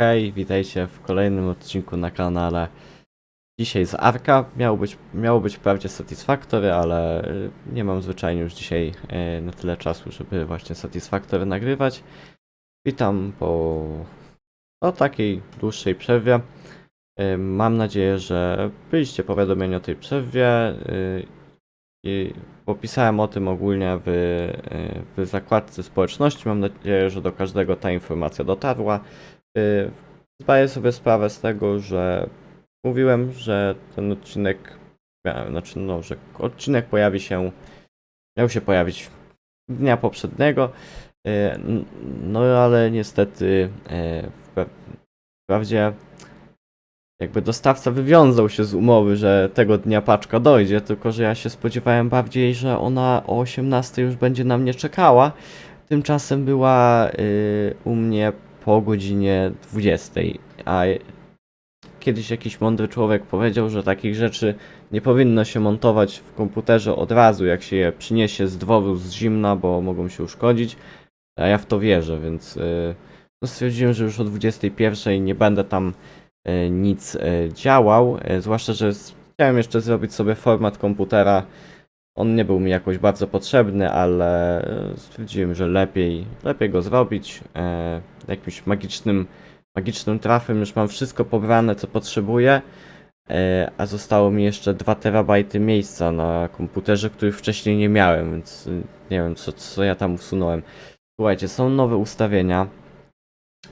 Hej, witajcie w kolejnym odcinku na kanale. Dzisiaj z Arka. Miało być, miało być wprawdzie Satisfactory, ale y, nie mam zwyczajnie już dzisiaj y, na tyle czasu, żeby właśnie Satisfactory nagrywać. Witam po no, takiej dłuższej przerwie. Y, Mam nadzieję, że byliście powiadomieni o tej przerwie. I opisałem o tym ogólnie w, w zakładce społeczności. Mam nadzieję, że do każdego ta informacja dotarła. Y, Zdaję sobie sprawę z tego, że mówiłem, że ten odcinek, znaczy no, że odcinek pojawi się, miał się pojawić dnia poprzedniego, y, no ale niestety y, wprawdzie jakby dostawca wywiązał się z umowy, że tego dnia paczka dojdzie, tylko że ja się spodziewałem bardziej, że ona o 18 już będzie na mnie czekała. Tymczasem była u mnie po godzinie 20, a kiedyś jakiś mądry człowiek powiedział, że takich rzeczy nie powinno się montować w komputerze od razu, jak się je przyniesie z dworu z zimna, bo mogą się uszkodzić. A ja w to wierzę, więc y, no stwierdziłem, że już o 21 nie będę tam y, nic y, działał, zwłaszcza, że chciałem jeszcze zrobić sobie format komputera. On nie był mi jakoś bardzo potrzebny, ale e, stwierdziłem, że lepiej, lepiej go zrobić e, jakimś magicznym, magicznym trafem. Już mam wszystko pobrane, co potrzebuję, e, a zostało mi jeszcze 2 terabajty miejsca na komputerze, których wcześniej nie miałem, więc y, nie wiem, co, co ja tam usunąłem. Słuchajcie, są nowe ustawienia.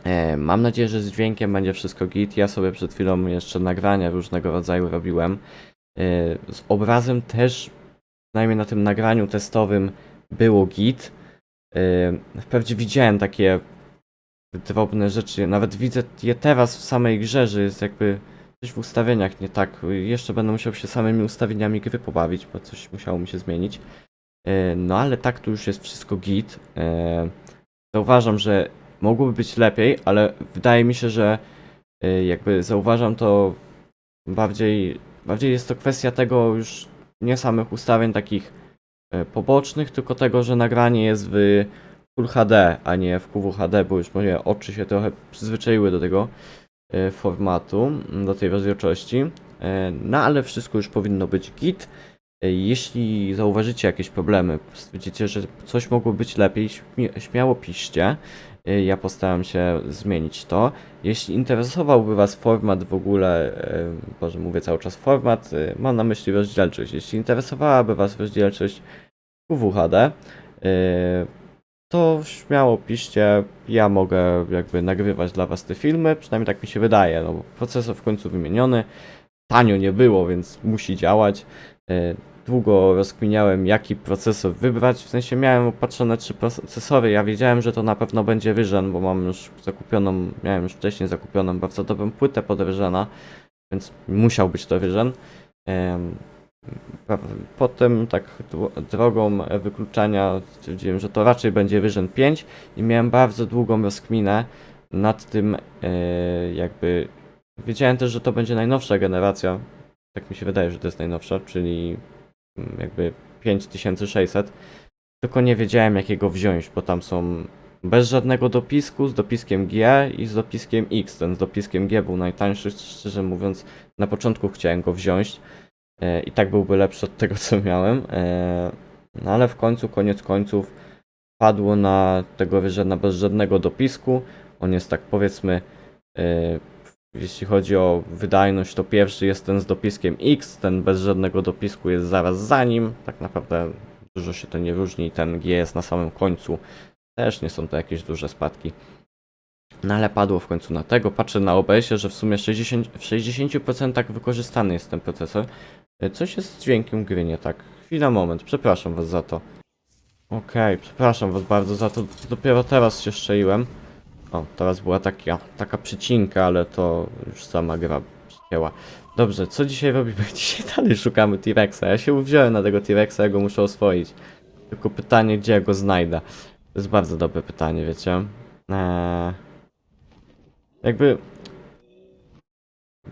E, mam nadzieję, że z dźwiękiem będzie wszystko git. Ja sobie przed chwilą jeszcze nagrania różnego rodzaju robiłem. E, z obrazem też przynajmniej na tym nagraniu testowym było git. Yy, Wprawdzie widziałem takie drobne rzeczy, nawet widzę je teraz w samej grze, że jest jakby coś w ustawieniach nie tak. Jeszcze będę musiał się samymi ustawieniami gry pobawić, bo coś musiało mi się zmienić. Yy, No ale tak tu już jest wszystko git. Yy, Zauważam, że mogłoby być lepiej, ale wydaje mi się, że jakby zauważam to bardziej, bardziej jest to kwestia tego już nie samych ustawień takich e, pobocznych, tylko tego, że nagranie jest w Full HD, a nie w QWHD, bo już moje oczy się trochę przyzwyczaiły do tego e, formatu, do tej rozdzielczości. E, No ale wszystko już powinno być git. Jeśli zauważycie jakieś problemy, stwierdzicie, że coś mogło być lepiej, śmiało piszcie. E, Ja postaram się zmienić to. Jeśli interesowałby Was format w ogóle, e, Boże, mówię cały czas format, e, mam na myśli rozdzielczość. Jeśli interesowałaby Was rozdzielczość QWHD, to śmiało piszcie, ja mogę jakby nagrywać dla Was te filmy, przynajmniej tak mi się wydaje, no bo procesor w końcu wymieniony, tanio nie było, więc musi działać. Długo rozkminiałem, jaki procesor wybrać, w sensie miałem opatrzone trzy procesory, ja wiedziałem, że to na pewno będzie Ryzen, bo mam już zakupioną, miałem już wcześniej zakupioną bardzo dobrą płytę pod Ryzena, więc musiał być to pra- Potem tak dro- drogą wykluczania stwierdziłem, że to raczej będzie Ryzen 5 i miałem bardzo długą rozkminę nad tym e, jakby wiedziałem też, że to będzie najnowsza generacja, tak mi się wydaje, że to jest najnowsza, czyli jakby 5600 tylko nie wiedziałem jakiego wziąć, bo tam są bez żadnego dopisku, z dopiskiem G i z dopiskiem X. Ten z dopiskiem G był najtańszy, szczerze mówiąc, na początku chciałem go wziąć e, i tak byłby lepszy od tego, co miałem. E, no ale w końcu, koniec końców, padło na tego Ryzena bez żadnego dopisku. On jest tak powiedzmy, e, jeśli chodzi o wydajność, to pierwszy jest ten z dopiskiem X, ten bez żadnego dopisku jest zaraz za nim. Tak naprawdę dużo się to nie różni. Ten G jest na samym końcu. Też nie są to jakieś duże spadki. No ale padło w końcu na tego. Patrzę na OBS-ie, że w sumie 60, w 60% wykorzystany jest ten procesor. E, Coś jest z dźwiękiem gry nie tak. Chwila, moment. Przepraszam was za to. Okej, przepraszam was bardzo za to. Dopiero teraz się szczaiłem. O, teraz była taka, taka przycinka, ale to już sama gra przycięła. Dobrze, co dzisiaj robimy? Dzisiaj dalej szukamy T-Rexa. Ja się uwziąłem na tego T-Rexa, ja go muszę oswoić. Tylko pytanie, gdzie ja go znajdę? To jest bardzo dobre pytanie, wiecie. Eee, jakby...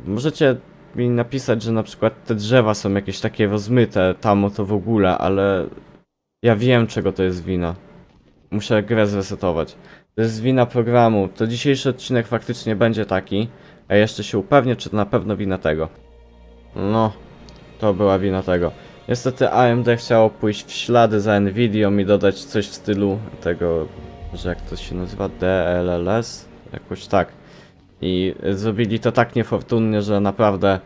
Możecie mi napisać, że na przykład te drzewa są jakieś takie rozmyte, tam to w ogóle, ale... Ja wiem, czego to jest wina. Muszę grę zresetować. To jest wina programu. To dzisiejszy odcinek faktycznie będzie taki. A jeszcze się upewnię, czy to na pewno wina tego. No, to była wina tego. Niestety AMD chciało pójść w ślady za Nvidią i dodać coś w stylu tego, że jak to się nazywa, DLLS? Jakoś tak. I zrobili to tak niefortunnie, że naprawdę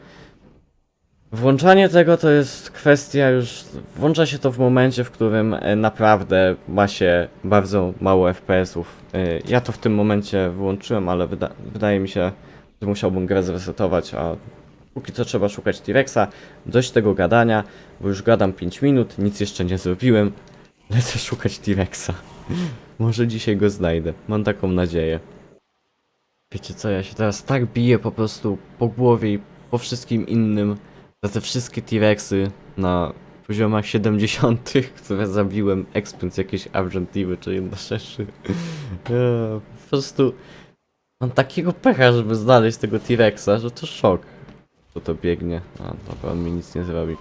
włączanie tego to jest kwestia już. Włącza się to w momencie, w którym e, naprawdę ma się bardzo mało FPS-ów. E, Ja to w tym momencie wyłączyłem, ale wyda wydaje mi się, że musiałbym grę zresetować, a póki co trzeba szukać T-Rexa. Dość tego gadania, bo już gadam 5 minut, nic jeszcze nie zrobiłem. Lecę szukać T-Rexa. Może dzisiaj go znajdę, mam taką nadzieję. Wiecie co, ja się teraz tak biję po prostu po głowie i po wszystkim innym za te wszystkie T-Rexy na poziomach 70, które zabiłem expiąc jakieś Argentiwy czy inne rzeczy. Po prostu mam takiego pecha, żeby znaleźć tego T-Rexa, że to szok. To to biegnie, a dobra, on mi nic nie zrobi.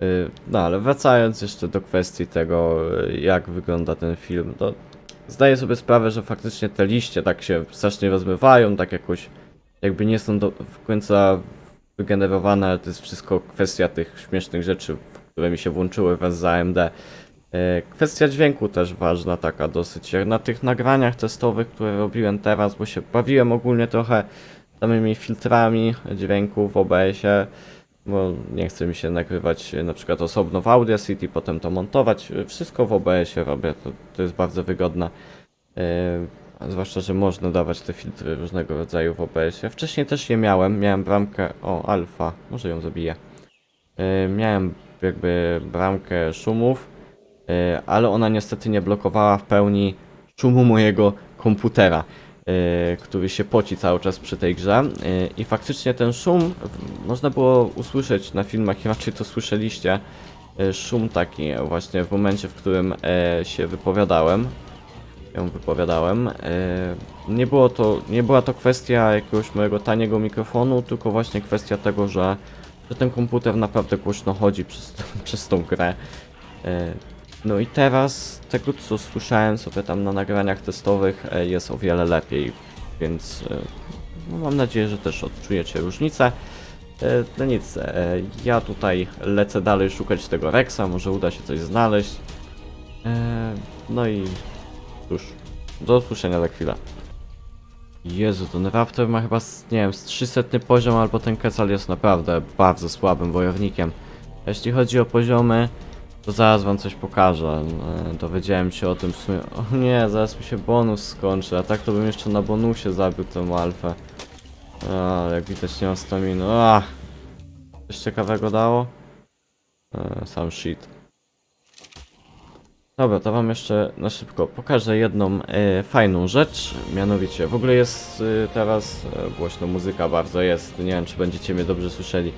Yy, No ale wracając jeszcze do kwestii tego, yy, jak wygląda ten film, to zdaję sobie sprawę, że faktycznie te liście tak się strasznie rozmywają, tak jakoś jakby nie są do końca wygenerowane, ale to jest wszystko kwestia tych śmiesznych rzeczy, które mi się włączyły wraz z AMD. E, Kwestia dźwięku też ważna, taka dosyć. Na tych nagraniach testowych, które robiłem teraz, bo się bawiłem ogólnie trochę samymi filtrami dźwięku w OBS-ie, bo nie chce mi się nagrywać e, na przykład osobno w Audacity, potem to montować. E, Wszystko w OBS-ie robię, to, to jest bardzo wygodne. A Zwłaszcza, że można dawać te filtry różnego rodzaju w OBS-ie. Wcześniej też je miałem, miałem bramkę, o alfa, może ją zabiję. E, Miałem jakby bramkę szumów, e, ale ona niestety nie blokowała w pełni szumu mojego komputera, e, który się poci cały czas przy tej grze. E, I faktycznie ten szum można było usłyszeć na filmach, i raczej to słyszeliście. e, Szum taki właśnie w momencie, w którym e, się wypowiadałem, ją wypowiadałem. E, Nie było to, nie była to kwestia jakiegoś mojego taniego mikrofonu, tylko właśnie kwestia tego, że, że ten komputer naprawdę głośno chodzi przez, przez tą grę. E, No i teraz tego co słyszałem sobie tam na nagraniach testowych e, jest o wiele lepiej, więc no mam nadzieję, że też odczujecie różnicę. No nic, ja tutaj lecę dalej szukać tego Rexa, może uda się coś znaleźć. No i Cóż, do usłyszenia za chwilę. Jezu, ten Raptor ma chyba, nie wiem, z 300 poziom, albo ten Quetzal jest naprawdę bardzo słabym wojownikiem. Jeśli chodzi o poziomy, to zaraz wam coś pokażę. E, Dowiedziałem się o tym w sumie. O nie, zaraz mi się bonus skończy, a tak to bym jeszcze na bonusie zabił tę alfę. A, jak widać nie mam staminy. A, coś ciekawego dało? E, sam shit. Dobra, to wam jeszcze na szybko pokażę jedną e, fajną rzecz, mianowicie w ogóle jest e, teraz e, głośno muzyka bardzo jest, nie wiem czy będziecie mnie dobrze słyszeli.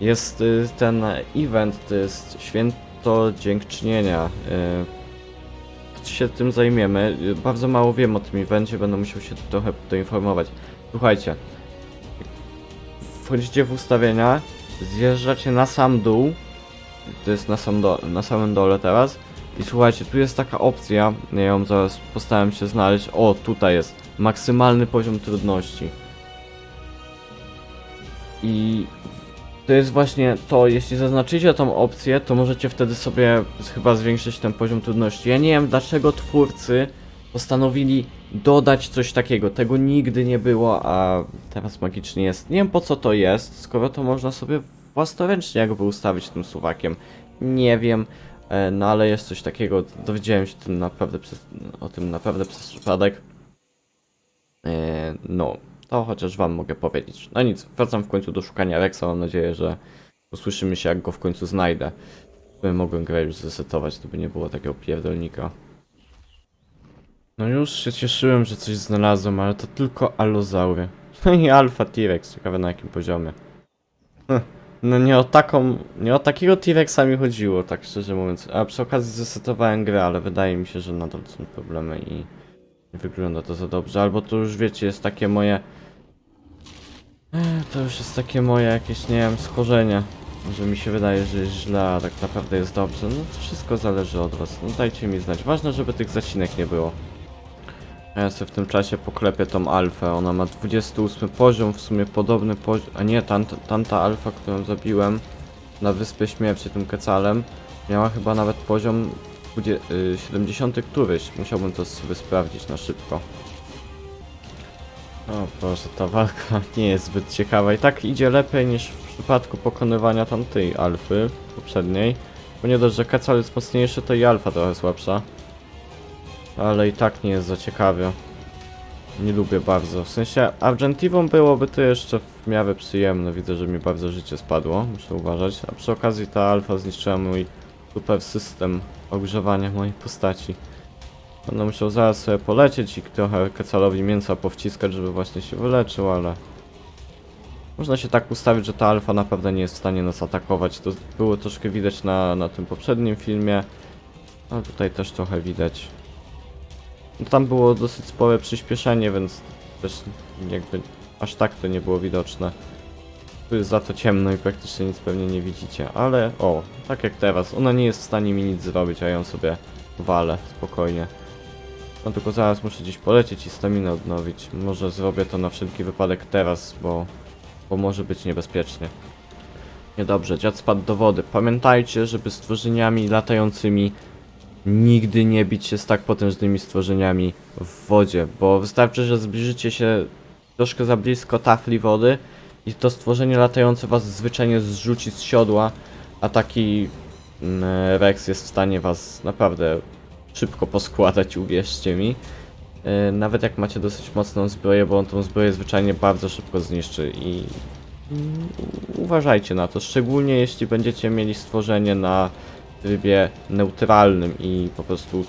Jest e, ten event, to jest święto dziękczynienia. E, się tym zajmiemy. Bardzo mało wiem o tym evencie, będę musiał się trochę doinformować. Słuchajcie, wchodzicie w ustawienia, zjeżdżacie na sam dół, to jest na, sam do, na samym dole teraz. I słuchajcie, tu jest taka opcja, ja ją zaraz postaram się znaleźć. O, tutaj jest maksymalny poziom trudności. I to jest właśnie to, jeśli zaznaczycie tą opcję, to możecie wtedy sobie chyba zwiększyć ten poziom trudności. Ja nie wiem dlaczego twórcy postanowili dodać coś takiego. Tego nigdy nie było, a teraz magicznie jest. Nie wiem po co to jest, skoro to można sobie własnoręcznie jakby ustawić tym suwakiem. Nie wiem. E, No ale jest coś takiego, dowiedziałem się tym naprawdę przez, o tym naprawdę przez przypadek. E, No, to chociaż wam mogę powiedzieć. No nic, wracam w końcu do szukania Rexa, mam nadzieję, że usłyszymy się jak go w końcu znajdę. Mogłem grę już zresetować, to by nie było takiego pierdolnika. No już się cieszyłem, że coś znalazłem, ale to tylko alozaury. I alfa T-Rex, ciekawe na jakim poziomie. No nie o taką, nie o takiego T-Rexa mi chodziło, tak szczerze mówiąc. A przy okazji zresetowałem grę, ale wydaje mi się, że nadal są problemy i nie wygląda to za dobrze. Albo to już wiecie, jest takie moje... Ech, To już jest takie moje jakieś, nie wiem, schorzenie. Że mi się wydaje, że jest źle, a tak naprawdę jest dobrze. No to wszystko zależy od was. No dajcie mi znać. Ważne, żeby tych zacinek nie było. Ja sobie w tym czasie poklepię tą alfę. Ona ma 28 poziom, w sumie podobny poziom. A nie, tamta, tamta alfa, którą zabiłem na Wyspie Śmierci tym kecalem, miała chyba nawet poziom 20, y, 70 któryś. Musiałbym to sobie sprawdzić na szybko. O proszę, ta walka nie jest zbyt ciekawa. I tak idzie lepiej niż w przypadku pokonywania tamtej alfy poprzedniej. Bo nie dość, że kecal jest mocniejszy, to i alfa trochę słabsza. Ale i tak nie jest za ciekawie. Nie lubię bardzo. W sensie Argentivą byłoby to jeszcze w miarę przyjemne. Widzę, że mi bardzo życie spadło. Muszę uważać. A przy okazji ta alfa zniszczyła mój super system ogrzewania mojej postaci. Będę musiał zaraz sobie polecieć i trochę kecalowi mięsa powciskać, żeby właśnie się wyleczył, ale... Można się tak ustawić, że ta alfa naprawdę nie jest w stanie nas atakować. To było troszkę widać na, na tym poprzednim filmie. Ale tutaj też trochę widać. No Tam było dosyć spore przyspieszenie, więc też jakby aż tak to nie było widoczne. Tu jest za to ciemno i praktycznie nic pewnie nie widzicie, ale o, tak jak teraz, ona nie jest w stanie mi nic zrobić, a ją sobie walę spokojnie. No tylko zaraz muszę gdzieś polecieć i staminę odnowić. Może zrobię to na wszelki wypadek teraz, bo, bo może być niebezpiecznie. Niedobrze, dziad spadł do wody. Pamiętajcie, żeby stworzeniami latającymi nigdy nie bić się z tak potężnymi stworzeniami w wodzie, bo wystarczy, że zbliżycie się troszkę za blisko tafli wody i to stworzenie latające was zwyczajnie zrzuci z siodła, a taki mm, Rex jest w stanie was naprawdę szybko poskładać, uwierzcie mi. Yy, Nawet jak macie dosyć mocną zbroję, bo on tą zbroję zwyczajnie bardzo szybko zniszczy i uważajcie na to, szczególnie jeśli będziecie mieli stworzenie na trybie neutralnym i po prostu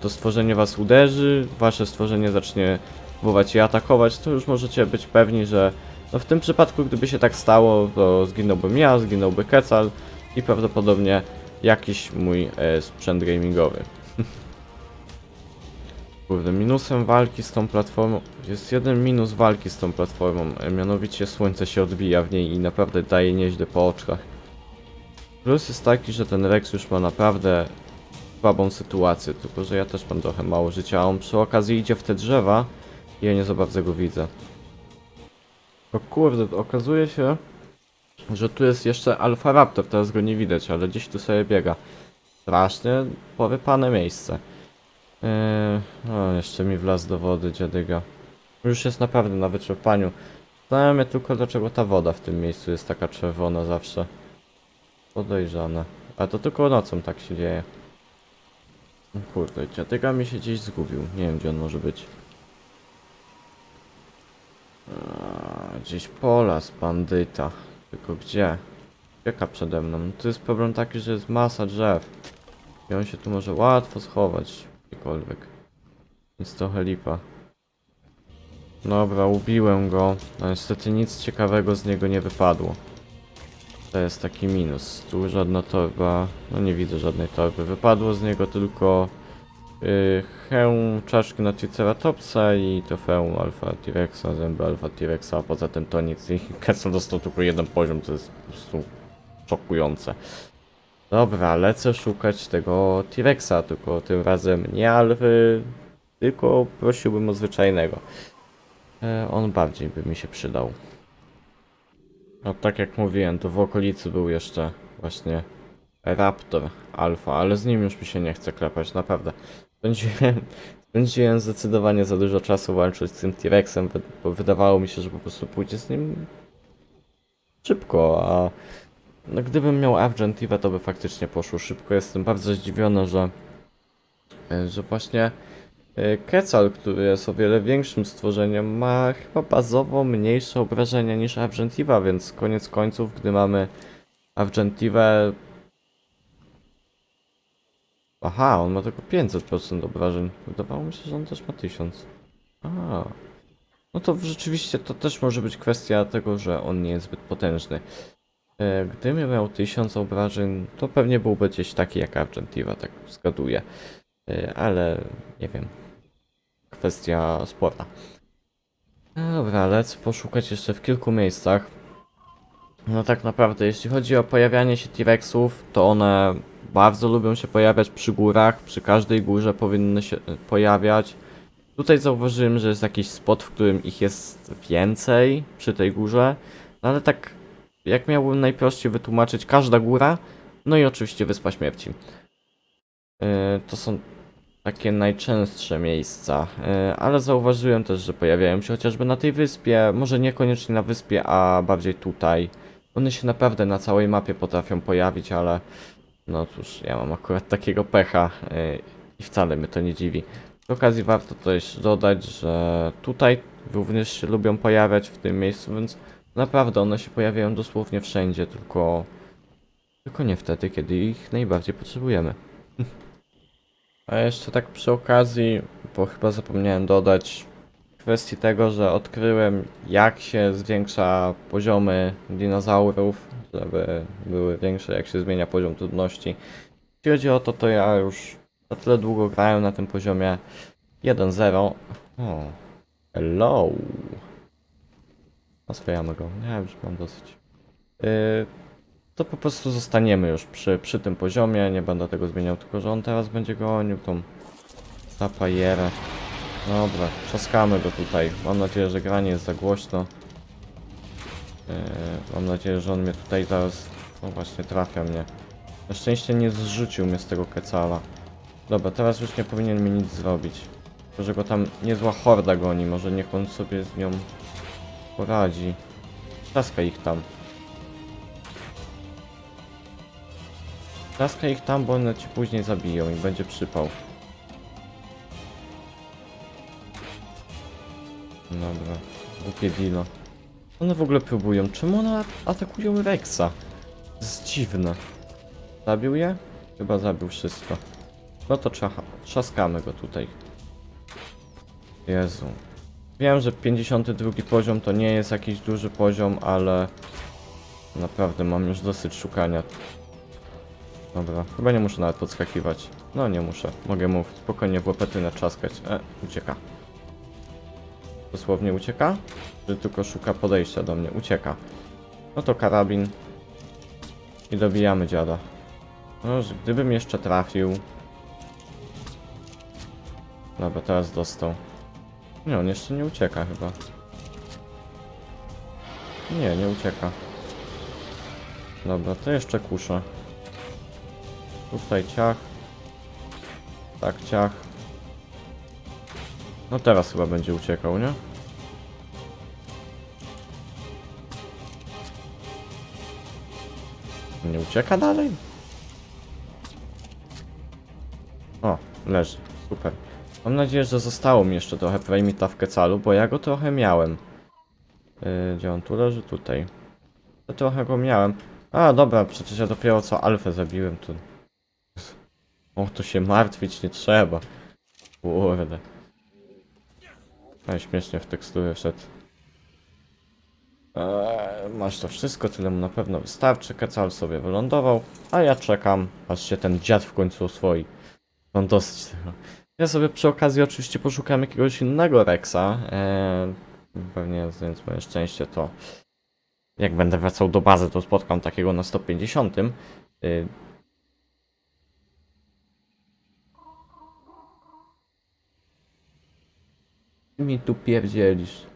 to stworzenie was uderzy, wasze stworzenie zacznie próbować je atakować, to już możecie być pewni, że no w tym przypadku gdyby się tak stało, to zginąłbym ja, zginąłby Kecal i prawdopodobnie jakiś mój e, sprzęt gamingowy. Kurde, minusem walki z tą platformą, jest jeden minus walki z tą platformą, e, mianowicie słońce się odbija w niej i naprawdę daje nieźle po oczkach. Plus jest taki, że ten Rex już ma naprawdę słabą sytuację, tylko że ja też mam trochę mało życia, a on przy okazji idzie w te drzewa i ja nie za bardzo go widzę. O kurde, okazuje się, że tu jest jeszcze Alpha Raptor, teraz go nie widać, ale gdzieś tu sobie biega. Strasznie powypane miejsce. Eee, o, jeszcze mi wlazł do wody, dziadyga. Już jest naprawdę na wyczerpaniu. Zastanawiam tylko, dlaczego ta woda w tym miejscu jest taka czerwona zawsze. Podejrzane. A to tylko nocą tak się dzieje. O Kurde, dziadyga mi się gdzieś zgubił. Nie wiem, gdzie on może być. Gdzieś pola z bandyta. Tylko gdzie? Jaka przede mną? No To jest problem taki, że jest masa drzew. I on się tu może łatwo schować. Gdziekolwiek. Więc trochę lipa. Dobra, ubiłem go. No niestety nic ciekawego z niego nie wypadło. To jest taki minus. Tu żadna torba. No nie widzę żadnej torby. Wypadło z niego tylko yy, hełm czaszki na Triceratopsa i trofeum Alpha T-Rexa, zęby Alpha T-Rexa, a poza tym to nic. I Kessel dostał tylko jeden poziom, to jest po prostu szokujące. Dobra, lecę szukać tego T-Rexa, tylko tym razem nie Alfy, tylko prosiłbym o zwyczajnego. E, on bardziej by mi się przydał. No tak jak mówiłem, to w okolicy był jeszcze właśnie Raptor Alpha, ale z nim już mi się nie chce klepać, naprawdę. Spędziłem, spędziłem zdecydowanie za dużo czasu walczyć z tym T-Rexem, bo wydawało mi się, że po prostu pójdzie z nim szybko, a no, gdybym miał Argentiva, to by faktycznie poszło szybko. Jestem bardzo zdziwiony, że, że właśnie Quetzal, który jest o wiele większym stworzeniem, ma chyba bazowo mniejsze obrażenia niż Argentiva, więc koniec końców, gdy mamy Argentivę... Aha, on ma tylko 500% obrażeń. Wydawało mi się, że on też ma 1000. A. No to rzeczywiście to też może być kwestia tego, że on nie jest zbyt potężny. E, Gdybym miał 1000 obrażeń, to pewnie byłby gdzieś taki jak Argentiva, tak zgaduję. E, Ale nie wiem. Kwestia spora. No Dobra, lecę poszukać jeszcze w kilku miejscach. No tak naprawdę, jeśli chodzi o pojawianie się T-Rexów, to one bardzo lubią się pojawiać przy górach. Przy każdej górze powinny się e, pojawiać. Tutaj zauważyłem, że jest jakiś spot, w którym ich jest więcej przy tej górze, no ale tak jak miałbym najprościej wytłumaczyć, każda góra, no i oczywiście Wyspa Śmierci. Yy, to są takie najczęstsze miejsca, yy, ale zauważyłem też, że pojawiają się chociażby na tej wyspie, może niekoniecznie na wyspie, a bardziej tutaj. One się naprawdę na całej mapie potrafią pojawić, ale no cóż, ja mam akurat takiego pecha yy, i wcale mnie to nie dziwi. Przy okazji warto też dodać, że tutaj również się lubią pojawiać w tym miejscu, więc naprawdę one się pojawiają dosłownie wszędzie, tylko tylko nie wtedy, kiedy ich najbardziej potrzebujemy. A jeszcze tak przy okazji, bo chyba zapomniałem dodać kwestii tego, że odkryłem jak się zwiększa poziomy dinozaurów, żeby były większe, jak się zmienia poziom trudności. Jeśli chodzi o to, to ja już na tyle długo grałem na tym poziomie 1.0. O, hello. Oswajamy go. Ja już mam dosyć. Yy, to po prostu zostaniemy już przy, przy tym poziomie, nie będę tego zmieniał, tylko że on teraz będzie gonił tą tapajerę. Dobra, trzaskamy go tutaj. Mam nadzieję, że granie jest za głośno. Yy, mam nadzieję, że on mnie tutaj zaraz... O właśnie, trafia mnie. Na szczęście nie zrzucił mnie z tego kecala. Dobra, teraz już nie powinien mi nic zrobić. Tylko, że go tam niezła horda goni, może niech on sobie z nią poradzi. Trzaska ich tam. Trzaska ich tam, bo one ci później zabiją i będzie przypał. Dobra, głupie dino. One w ogóle próbują. Czemu one atakują Rexa? Jest dziwne. Zabił je? Chyba zabił wszystko. No to trzaskamy go tutaj. Jezu. Wiem, że 52 poziom to nie jest jakiś duży poziom, ale naprawdę mam już dosyć szukania. Dobra, chyba nie muszę nawet podskakiwać. No nie muszę, mogę mu spokojnie w łepetynę trzaskać. E, ucieka. Dosłownie ucieka? Czy tylko szuka podejścia do mnie? Ucieka. No to karabin. I dobijamy dziada. No, gdybym jeszcze trafił. Dobra, teraz dostał. Nie, on jeszcze nie ucieka chyba. Nie, nie ucieka. Dobra, to jeszcze kuszę. Tutaj ciach. Tak, ciach. No teraz chyba będzie uciekał, nie? Nie ucieka dalej? O, leży. Super. Mam nadzieję, że zostało mi jeszcze trochę Primita w Kecalu, bo ja go trochę miałem. Yy, gdzie on tu leży? Tutaj. Ja trochę go miałem. A, dobra, przecież ja dopiero co Alfę zabiłem, to... O, to się martwić nie trzeba. Kurde. Ale śmiesznie w tekstury wszedł. Eee, masz to wszystko, tyle mu na pewno wystarczy. Kecal sobie wylądował, a ja czekam, aż się ten dziad w końcu oswoi. Mam dosyć tego. Ja sobie przy okazji oczywiście poszukam jakiegoś innego Rexa. Eee, pewnie więc moje szczęście to jak będę wracał do bazy, to spotkam takiego na 150. Eee, Mi tu pierdzielisz.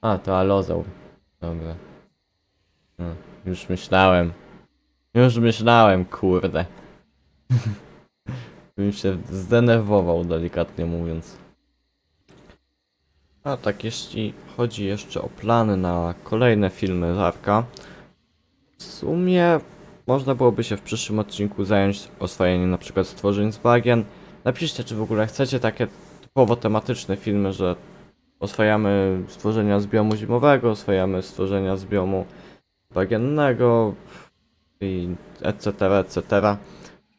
A, to alozaur. Dobra. No, już myślałem. Już myślałem, kurde. Bym się zdenerwował, delikatnie mówiąc. A tak, jeśli chodzi jeszcze o plany na kolejne filmy z Arka, w sumie można byłoby się w przyszłym odcinku zająć oswajaniem przykład stworzeń z bagien. Napiszcie, czy w ogóle chcecie takie typowo tematyczne filmy, że oswajamy stworzenia z biomu zimowego, oswajamy stworzenia z biomu bagiennego i etc, etc.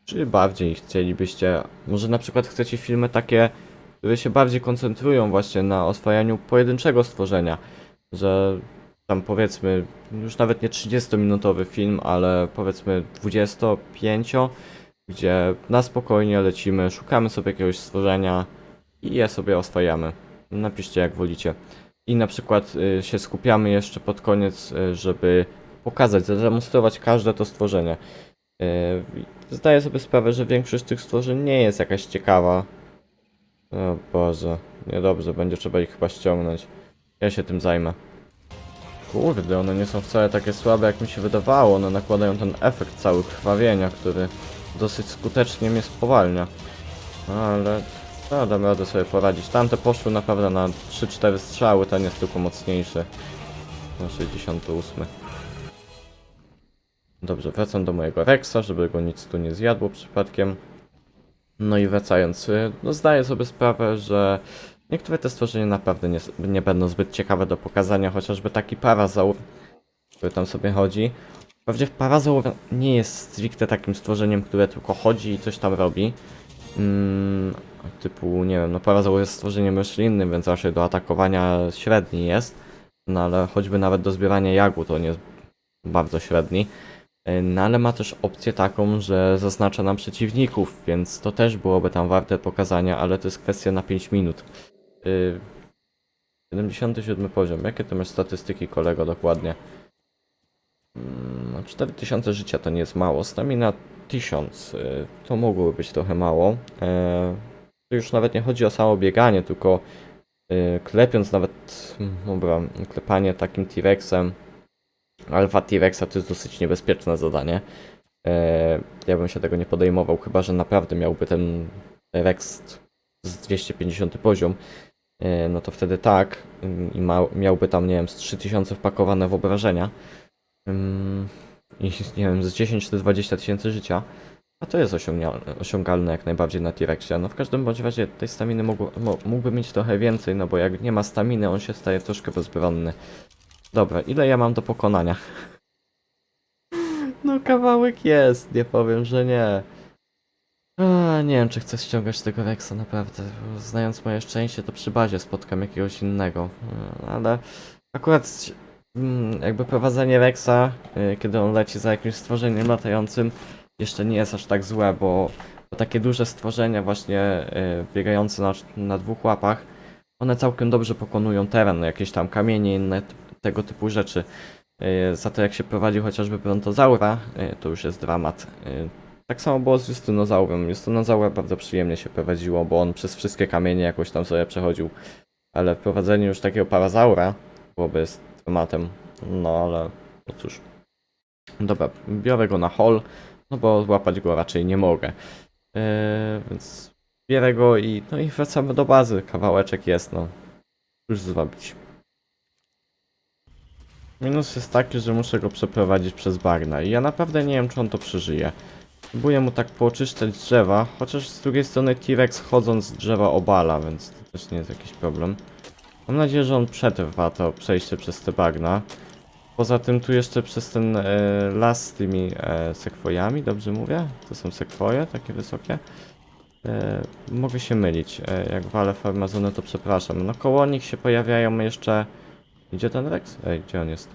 Czy bardziej chcielibyście, może na przykład chcecie filmy takie, które się bardziej koncentrują właśnie na oswajaniu pojedynczego stworzenia, że tam powiedzmy, już nawet nie 30-minutowy film, ale powiedzmy 25, gdzie na spokojnie lecimy, szukamy sobie jakiegoś stworzenia i je sobie oswajamy. Napiszcie jak wolicie. I na przykład y, się skupiamy jeszcze pod koniec, y, żeby pokazać, zademonstrować każde to stworzenie. Y, zdaję sobie sprawę, że większość tych stworzeń nie jest jakaś ciekawa. O Boże, niedobrze, będzie trzeba ich chyba ściągnąć. Ja się tym zajmę. Kurde, one nie są wcale takie słabe, jak mi się wydawało. One nakładają ten efekt cały krwawienia, który dosyć skutecznie mnie spowalnia. Ale no, dam radę sobie poradzić. Tamte poszły naprawdę na 3-4 strzały, ten jest tylko mocniejszy. Na 68. Dobrze, wracam do mojego Rexa, żeby go nic tu nie zjadło przypadkiem. No i wracając, y, no zdaję sobie sprawę, że niektóre te stworzenia naprawdę nie, nie będą zbyt ciekawe do pokazania, chociażby taki parazaur, który tam sobie chodzi. Wprawdzie parazaur nie jest stricte takim stworzeniem, które tylko chodzi i coś tam robi. Mm, typu, nie wiem, no parazaur jest stworzeniem roślinnym, więc raczej do atakowania średni jest. No ale choćby nawet do zbierania jagód on jest bardzo średni. Y, No ale ma też opcję taką, że zaznacza nam przeciwników, więc to też byłoby tam warte pokazania, ale to jest kwestia na 5 minut. Y, 77 poziom. Jakie ty masz statystyki, kolego, dokładnie? Mm, No 4000 życia to nie jest mało. Stamina 1000 y, to mogłoby być trochę mało. E, Tu już nawet nie chodzi o samo bieganie, tylko y, klepiąc nawet, mm, dobra, klepanie takim T-Rexem Alfa T-Rexa to jest dosyć niebezpieczne zadanie. E, ja bym się tego nie podejmował, chyba że naprawdę miałby ten Rex z 250 poziom. E, no to wtedy tak. ym, I miałby tam, nie wiem, z 3000 wpakowane w obrażenia. Nie wiem, z 10 czy 20 tysięcy życia. A to jest osiągalne, jak najbardziej na T-Rexie. No w każdym bądź razie tej staminy mógł, mógłby mieć trochę więcej, no bo jak nie ma staminy, on się staje troszkę bezbronny. Dobra, ile ja mam do pokonania? No kawałek jest, nie powiem, że nie. A, nie wiem, czy chcę ściągać tego Rexa naprawdę. Znając moje szczęście, to przy bazie spotkam jakiegoś innego. Mm, Ale akurat jakby prowadzenie Rexa, y, kiedy on leci za jakimś stworzeniem latającym, jeszcze nie jest aż tak złe, bo, bo takie duże stworzenia właśnie y, biegające na, na dwóch łapach, one całkiem dobrze pokonują teren, jakieś tam kamienie, inne tego typu rzeczy. Yy, Za to jak się prowadzi chociażby brontozaura, to już jest dramat. Tak samo było z Justynozaurem. Justynozaura bardzo przyjemnie się prowadziło, bo on przez wszystkie kamienie jakoś tam sobie przechodził. Ale wprowadzenie już takiego parazaura byłoby z dramatem. No ale no cóż. Dobra, biorę go na hol, no bo złapać go raczej nie mogę. Yy, więc bierę go i, no i wracamy do bazy. Kawałeczek jest, no. Już zrobić. Minus jest taki, że muszę go przeprowadzić przez bagna i ja naprawdę nie wiem, czy on to przeżyje. Próbuję mu tak pooczyszczać drzewa, chociaż z drugiej strony T-Rex chodząc z drzewa obala, więc to też nie jest jakiś problem. Mam nadzieję, że on przetrwa to przejście przez te bagna. Poza tym tu jeszcze przez ten e, las z tymi e, sekwojami, dobrze mówię? To są sekwoje, takie wysokie? E, mogę się mylić, e, jak walę farmazony to przepraszam. No koło nich się pojawiają jeszcze... Idzie ten Rex? Ej, gdzie on jest?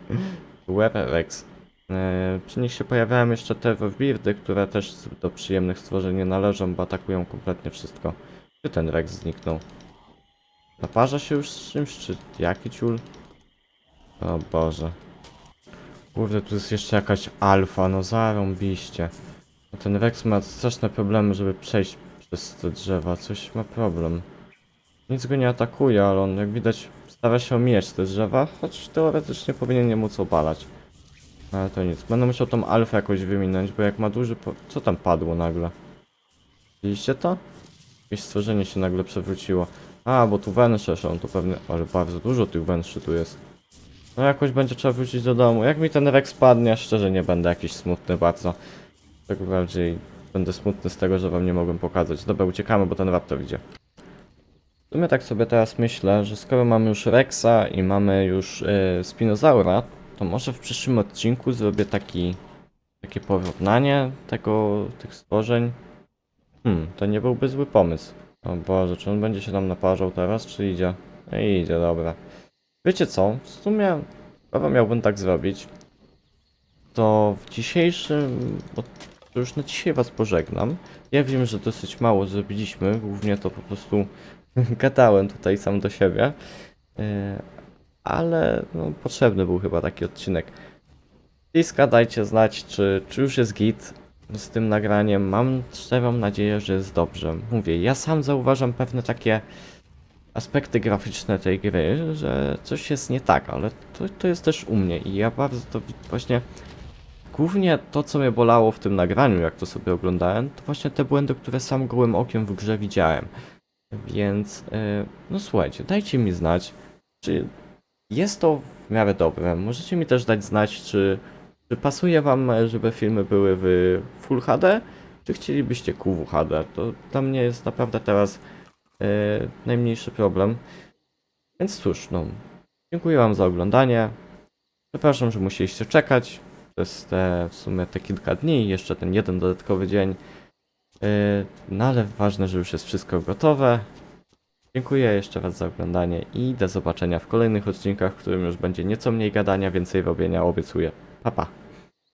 Web Rex. E, przy nich się pojawiają jeszcze te webirdy, które też do przyjemnych stworzeń nie należą, bo atakują kompletnie wszystko. Gdzie ten Rex zniknął? Naparza się już z czymś, czy jaki ciul? O Boże. Kurde, tu jest jeszcze jakaś alfa, no zarąbiście. Ten Rex ma straszne problemy, żeby przejść przez te drzewa, coś ma problem. Nic go nie atakuje, ale on jak widać stara się omijać te drzewa, choć teoretycznie powinien nie móc obalać. No, Ale to nic, będę musiał tą alfę jakoś wyminąć, bo jak ma duży po... Co tam padło nagle? Widzieliście to? Jakieś stworzenie się nagle przewróciło. A, bo tu węsze są, to pewnie... Ale bardzo dużo tych węszy tu jest. No jakoś będzie trzeba wrócić do domu. Jak mi ten Rex padnie, szczerze nie będę jakiś smutny bardzo. Tak bardziej będę smutny z tego, że wam nie mogłem pokazać. Dobra, uciekamy, bo ten raptor idzie. W sumie tak sobie teraz myślę, że skoro mamy już Rexa i mamy już yy, Spinozaura, to może w przyszłym odcinku zrobię taki, takie porównanie tego, tych stworzeń. Hmm, to nie byłby zły pomysł. O Boże, czy on będzie się tam naparzał teraz, czy idzie? No idzie, dobra. Wiecie co, w sumie, skoro miałbym tak zrobić, to w dzisiejszym, to już na dzisiaj was pożegnam. Ja wiem, że dosyć mało zrobiliśmy, głównie to po prostu gadałem tutaj sam do siebie, yy, ale no, potrzebny był chyba taki odcinek. Bliska dajcie znać, czy, czy już jest git z tym nagraniem. Mam szczerą nadzieję, że jest dobrze. Mówię, ja sam zauważam pewne takie aspekty graficzne tej gry, że coś jest nie tak, ale to, to jest też u mnie i ja bardzo to właśnie głównie to, co mnie bolało w tym nagraniu, jak to sobie oglądałem, to właśnie te błędy, które sam gołym okiem w grze widziałem. Więc, e, no słuchajcie, dajcie mi znać, czy jest to w miarę dobre. Możecie mi też dać znać, czy, czy pasuje wam, żeby filmy były w Full HD, czy chcielibyście QWHD. To dla mnie jest naprawdę teraz e, najmniejszy problem. Więc cóż, no, dziękuję wam za oglądanie. Przepraszam, że musieliście czekać przez te w sumie te kilka dni jeszcze ten jeden dodatkowy dzień. Yy, No ale ważne, że już jest wszystko gotowe. Dziękuję jeszcze raz za oglądanie i do zobaczenia w kolejnych odcinkach, w którym już będzie nieco mniej gadania, więcej robienia, obiecuję. apa?